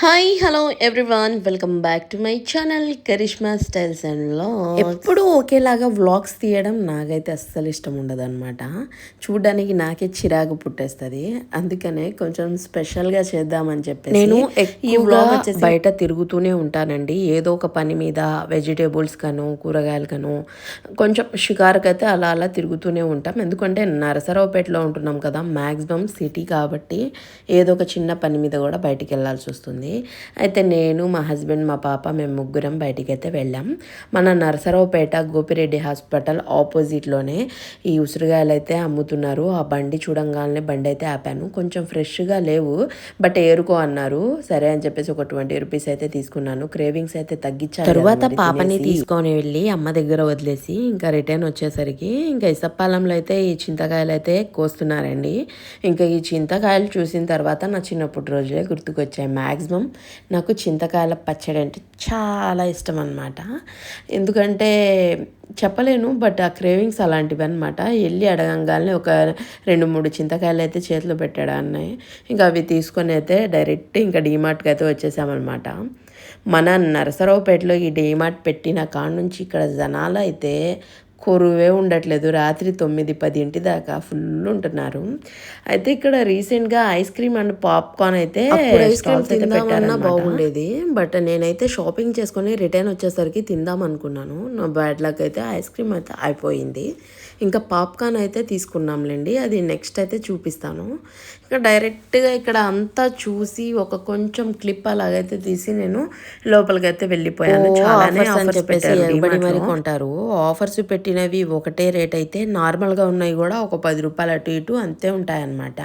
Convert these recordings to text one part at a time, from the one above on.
Hi hello everyone welcome back to my channel Karishma styles అండ్లో ఎప్పుడూ ఒకేలాగా vlogs తీయడం నాకైతే అస్సలు ఇష్టం ఉండదు అనమాట చూడడానికి నాకే చిరాకు పుట్టేస్తుంది. అందుకనే కొంచెం స్పెషల్గా చేద్దామని చెప్పి నేను ఈ వ్లాగ్ వచ్చేసి బయట తిరుగుతూనే ఉంటానండి. ఏదో ఒక పని మీద వెజిటేబుల్స్ కను కూరగాయలు కను కొంచెం షికారుకి అయితే అలా అలా తిరుగుతూనే ఉంటాం. ఎందుకంటే నరసరావుపేటలో ఉంటున్నాం కదా మ్యాక్సిమం సిటీ కాబట్టి ఏదో ఒక చిన్న పని మీద కూడా బయటికి వెళ్ళాల్సి వస్తుంది. అయితే నేను మా హస్బెండ్ మా పాప మేము ముగ్గురం బయటికి అయితే వెళ్ళాం. మన నరసరావుపేట గోపిరెడ్డి హాస్పిటల్ ఆపోజిట్లోనే ఈ ఉసిరిగాయలు అయితే అమ్ముతున్నారు. ఆ బండి చూడంగానే బండి అయితే ఆపాను. కొంచెం ఫ్రెష్గా లేవు బట్ ఏరుకో అన్నారు. సరే అని చెప్పేసి ఒక ట్వంటీ రూపీస్ అయితే తీసుకున్నాను. క్రేవింగ్స్ అయితే తగ్గించాను తర్వాత పాపని తీసుకొని వెళ్ళి అమ్మ దగ్గర వదిలేసి ఇంకా రిటర్న్ వచ్చేసరికి ఇంకా ఇసప్పాలంలో అయితే ఈ చింతకాయలు అయితే కోస్తున్నారండి. ఇంకా ఈ చింతకాయలు చూసిన తర్వాత నా చిన్నప్పటి రోజులే గుర్తుకొచ్చాయి. మ్యాక్సిమం నాకు చింతకాయల పచ్చడి అంటే చాలా ఇష్టం అనమాట ఎందుకంటే చెప్పలేను బట్ ఆ క్రేవింగ్స్ అలాంటివి అనమాట వెళ్ళి అడగంగానే ఒక రెండు మూడు చింతకాయలు అయితే చేతిలో పెట్టాడు అన్నాయి ఇంకా అవి తీసుకొని అయితే డైరెక్ట్ ఇంకా డీమార్ట్కి అయితే వచ్చేసామన్నమాట. మన నరసరావుపేటలో ఈ డీమార్ట్ పెట్టిన కాడ నుంచి ఇక్కడ జనాలు అయితే కొరువే ఉండట్లేదు. రాత్రి తొమ్మిది పదింటి దాకా ఫుల్ ఉంటున్నారు. అయితే ఇక్కడ రీసెంట్గా ఐస్ క్రీమ్ అండ్ పాప్కార్న్ అయితే ఐస్ క్రీమ్ తిందామన్నా బాగుండేది. బట్ నేనైతే షాపింగ్ చేసుకొని రిటర్న్ వచ్చేసరికి తిందాం అనుకున్నాను. నా బ్యాడ్ లక్ అయితే ఐస్ క్రీమ్ అయితే అయిపోయింది. ఇంకా పాప్కార్న్ అయితే తీసుకున్నాంలేండి. అది నెక్స్ట్ అయితే చూపిస్తాను. ఇంకా డైరెక్ట్గా ఇక్కడ అంతా చూసి ఒక కొంచెం క్లిప్ అలాగైతే తీసి నేను లోపలికి అయితే వెళ్ళిపోయాను చాలానే ఆఫర్స్ పెట్టారు మరి కొంటారు? ఆఫర్స్ పెట్టినవి ఒకటే రేట్ అయితే నార్మల్గా ఉన్నాయి కూడా ఒక పది రూపాయలు అటు ఇటు అంతే ఉంటాయన్నమాట.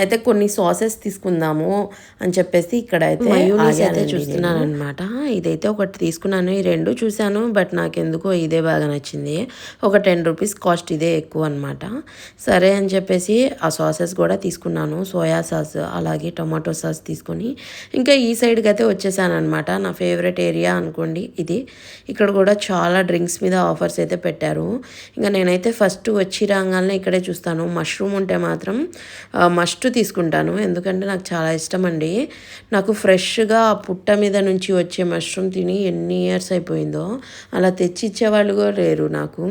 అయితే కొన్ని సాసెస్ తీసుకుందాము అని చెప్పేసి ఇక్కడ అయితే అయితే చూస్తున్నాను అనమాట ఇదైతే ఒకటి తీసుకున్నాను. ఈ రెండు చూశాను బట్ నాకు ఎందుకో ఇదే బాగా నచ్చింది. ఒక టెన్ రూపీస్ కాస్ట్ ఇదే ఎక్కువ అనమాట సరే అని చెప్పేసి ఆ సాసెస్ కూడా తీసుకున్నాను. సోయా సాస్ అలాగే టొమాటో సాస్ తీసుకొని ఇంకా ఈ సైడ్కి అయితే వచ్చేసాను అనమాట నా ఫేవరెట్ ఏరియా అనుకోండి ఇది. ఇక్కడ కూడా చాలా డ్రింక్స్ మీద ఆఫర్స్ అయితే పెట్టారు. ఇంకా నేనైతే ఫస్ట్ వచ్చి రాగానే ఇక్కడే చూస్తాను. మష్రూమ్ ఉంటే మాత్రం మస్ట్ తీసుకుంటాను. ఎందుకంటే నాకు చాలా ఇష్టం అండి. నాకు ఫ్రెష్గా పుట్ట మీద నుంచి వచ్చే మష్రూమ్ తిని ఎన్ని ఇయర్స్ అయిపోయిందో అలా తెచ్చి ఇచ్చేవాళ్ళు కూడా లేరు నాకు.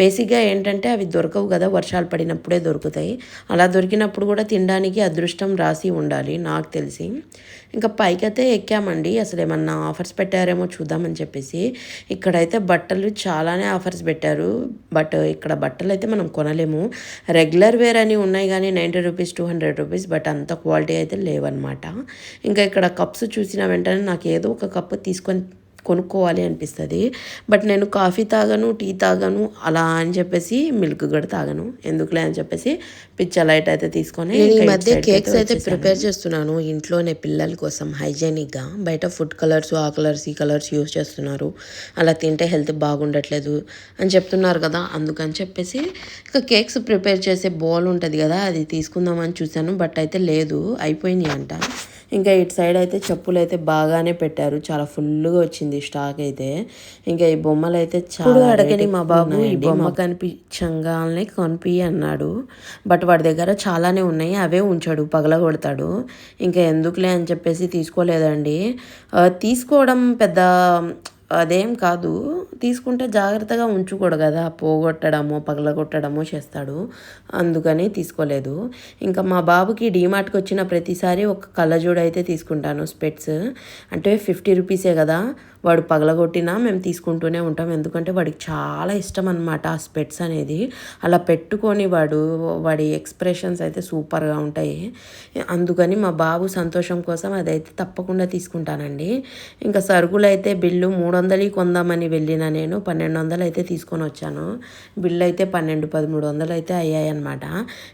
బేసిక్గా ఏంటంటే అవి దొరకవు కదా వర్షాలు పడినప్పుడే దొరుకుతాయి. అలా దొరికినప్పుడు కూడా తినడానికి అదృష్టం రాసి ఉండాలి నాకు తెలిసి. ఇంకా పైకైతే ఎక్కామండి అసలు ఏమన్నా ఆఫర్స్ పెట్టారేమో చూద్దామని చెప్పేసి. ఇక్కడైతే బట్టలు చాలానే ఆఫర్స్ పెట్టారు బట్ ఇక్కడ బట్టలు అయితే మనం కొనలేము. రెగ్యులర్ వేర్ అని ఉన్నాయి కానీ ninety rupees two hundred rupees but అంత క్వాలిటీ అయితే లేవన్నమాట. ఇంకా ఇక్కడ కప్స్ చూసిన వెంటనే నాకు ఏదో ఒక కప్పు తీసుకొని కొనుక్కోవాలి అనిపిస్తుంది. బట్ నేను కాఫీ తాగను టీ తాగను అలా అని చెప్పేసి మిల్క్ కూడా తాగను. ఎందుకులే అని చెప్పేసి పిచ్చ లైట్ అయితే తీసుకొని ఈ మధ్య కేక్స్ అయితే ప్రిపేర్ చేస్తున్నాను. ఇంట్లోనే పిల్లల కోసం హైజీనిక్గా బయట ఫుడ్ కలర్స్ ఆ కలర్స్ ఈ కలర్స్ యూస్ చేస్తున్నారు. అలా తింటే హెల్త్ బాగుండట్లేదు అని చెప్తున్నారు కదా అందుకని చెప్పేసి ఇంకా కేక్స్ ప్రిపేర్ చేసే బౌల్ ఉంటుంది కదా అది తీసుకుందామని చూశాను. బట్ అయితే లేదు అయిపోయినాయి అంట. ఇంకా ఇటు సైడ్ అయితే చెప్పులు అయితే బాగానే పెట్టారు. చాలా ఫుల్గా వచ్చింది స్టాక్ అయితే. ఇంకా ఈ బొమ్మలు అయితే చాలా అడగని మా బాబు ఈ బొమ్మ కనిపించంగానే కనిపి అన్నాడు. బట్ వాడి దగ్గర చాలానే ఉన్నాయి. అవే ఉంచాడు పగల కొడతాడు ఇంకా ఎందుకులే అని చెప్పేసి తీసుకోలేదండి. తీసుకోవడం పెద్ద అదేం కాదు తీసుకుంటే జాగ్రత్తగా ఉంచుకోడు కదా. పోగొట్టడము పగలగొట్టడము చేస్తాడు. అందుకని తీసుకోలేదు. ఇంకా మా బాబుకి డీమార్ట్కి వచ్చిన ప్రతిసారి ఒక కళ్ళజోడు అయితే తీసుకుంటాను స్పెట్స్. అంటే ఫిఫ్టీ రూపీసే కదా. వాడు పగలగొట్టినా మేము తీసుకుంటూనే ఉంటాం. ఎందుకంటే వాడికి చాలా ఇష్టం అనమాట ఆ స్పెట్స్ అనేది. అలా పెట్టుకొని వాడు వాడి ఎక్స్ప్రెషన్స్ అయితే సూపర్గా ఉంటాయి. అందుకని మా బాబు సంతోషం కోసం అదైతే తప్పకుండా తీసుకుంటానండి. ఇంకా సరుకులు అయితే బిల్లు మూడు వందలు కొందామని వెళ్ళిన నేను. పన్నెండు వందలు అయితే తీసుకొని వచ్చాను. బిల్లు అయితే పన్నెండు పదమూడు వందలు అయితే అయ్యాయి అనమాట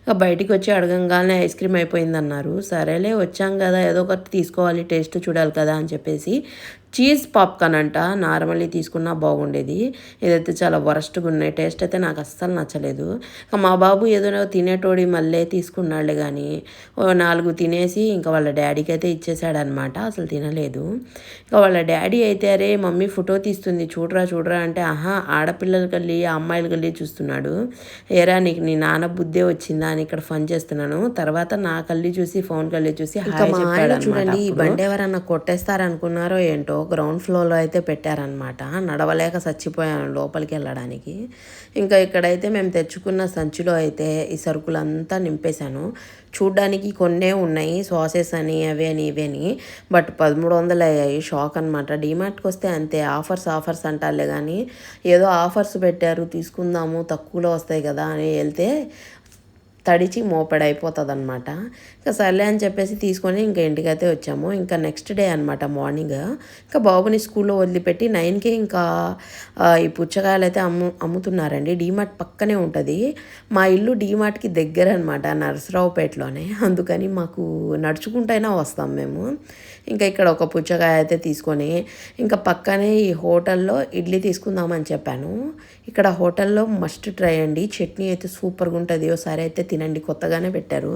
ఇక బయటికి వచ్చి అడగంగానే ఐస్ క్రీమ్ అయిపోయిందన్నారు. సరేలే వచ్చాం కదా ఏదో ఒకటి తీసుకోవాలి టేస్ట్ చూడాలి కదా అని చెప్పేసి చీజ్ పాప్కార్న్ అంట. నార్మల్లీ తీసుకున్నా బాగుండేది. ఇదైతే చాలా వరస్ట్గా ఉన్నాయి. టేస్ట్ అయితే నాకు అస్సలు నచ్చలేదు. ఇంకా మా బాబు ఏదో తినేటోడి మళ్ళీ తీసుకున్నాడులే కానీ నాలుగు తినేసి ఇంకా వాళ్ళ డాడీకి అయితే ఇచ్చేసాడనమాట అసలు తినలేదు. ఇంకా వాళ్ళ డాడీ అయితే అరే మమ్మీ ఫోటో తీస్తుంది. చూడరా చూడరా అంటే ఆహా ఆడపిల్లలు కలిగి అమ్మాయిలు కలిగి చూస్తున్నాడు. ఏరా నీకు నీ నాన్న బుద్ధే వచ్చిందా? అని ఇక్కడ ఫన్ చేస్తున్నాను. తర్వాత నా కళ్ళి చూసి ఫోన్ కళ్ళి చూసి చూడండి ఈ బండి ఎవరన్నా కొట్టేస్తారనుకున్నారో ఏంటో. గ్రౌండ్ ఫ్లోర్లో అయితే పెట్టారనమాట నడవలేక చచ్చిపోయాను లోపలికి వెళ్ళడానికి. ఇంకా ఇక్కడైతే మేము తెచ్చుకున్న సంచిలో అయితే ఈ సరుకులంతా నింపేశాను. చూడ్డానికి కొన్నే ఉన్నాయి సాసెస్ అని అవి అని ఇవి అని. బట్ పదమూడు వందలు అయ్యాయి. షాక్ అనమాట డీమార్ట్కి వస్తే అంతే. ఆఫర్స్ ఆఫర్స్ అంటారులే కానీ ఏదో ఆఫర్స్ పెట్టారు తీసుకుందాము తక్కువలో వస్తాయి కదా అని వెళ్తే తడిచి మోపెడైపోతుంది అనమాట ఇంకా సర్లే అని చెప్పేసి తీసుకొని ఇంకా ఇంటికైతే వచ్చాము. ఇంకా నెక్స్ట్ డే అనమాట మార్నింగ్. ఇంకా బాబుని స్కూల్లో వదిలిపెట్టి నైన్కి ఇంకా ఈ పుచ్చకాయలు అయితే అమ్ము అమ్ముతున్నారండి. డీమార్ట్ పక్కనే ఉంటుంది. మా ఇల్లు డీమార్ట్కి దగ్గర అనమాట నరసరావుపేటలోనే. అందుకని మాకు నడుచుకుంటైనా వస్తాం మేము. ఇంకా ఇక్కడ ఒక పుచ్చకాయ అయితే తీసుకొని ఇంకా పక్కనే ఈ హోటల్లో ఇడ్లీ తీసుకుందామని చెప్పాను. ఇక్కడ హోటల్లో మస్ట్ ట్రై అండి. చట్నీ అయితే సూపర్గా ఉంటుంది ఒకసారి అయితే తినండి కొత్తగానే పెట్టారు.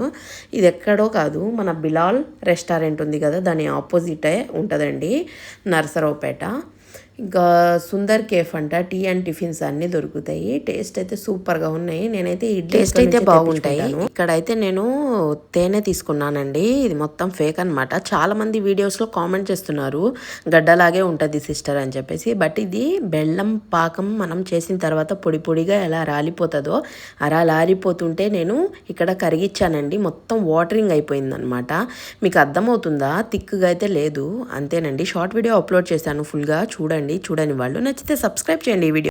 ఇది ఎక్కడో కాదు మన బిలాల్ రెస్టారెంట్ ఉంది కదా దాని ఆపోజిటే ఉంటుందండి నరసరావుపేట. ఇంకా సుందర్ కేఫ్ అంట టీ అండ్ టిఫిన్స్ అన్ని దొరుకుతాయి. టేస్ట్ అయితే సూపర్గా ఉన్నాయి. నేనైతే ఈ టేస్ట్ అయితే బాగుంటాయి. ఇక్కడైతే నేను తేనె తీసుకున్నానండి. ఇది మొత్తం ఫేక్ అనమాట చాలా మంది వీడియోస్లో కామెంట్ చేస్తున్నారు. గడ్డలాగే ఉంటది సిస్టర్ అని చెప్పేసి. బట్ ఇది బెల్లం పాకం మనం చేసిన తర్వాత పొడి పొడిగా ఎలా రాలిపోతుందో అలా లారిపోతుంటే నేను ఇక్కడ కరిగిచ్చానండి. మొత్తం వాటరింగ్ అయిపోయింది అనమాట మీకు అర్థమవుతుందా? థిక్గా అయితే లేదు. అంతేనండి. షార్ట్ వీడియో అప్లోడ్ చేశాను. ఫుల్గా చూడండి. చూడండి వాళ్ళు నచ్చితే సబ్స్క్రైబ్ చేయండి ఈ వీడియో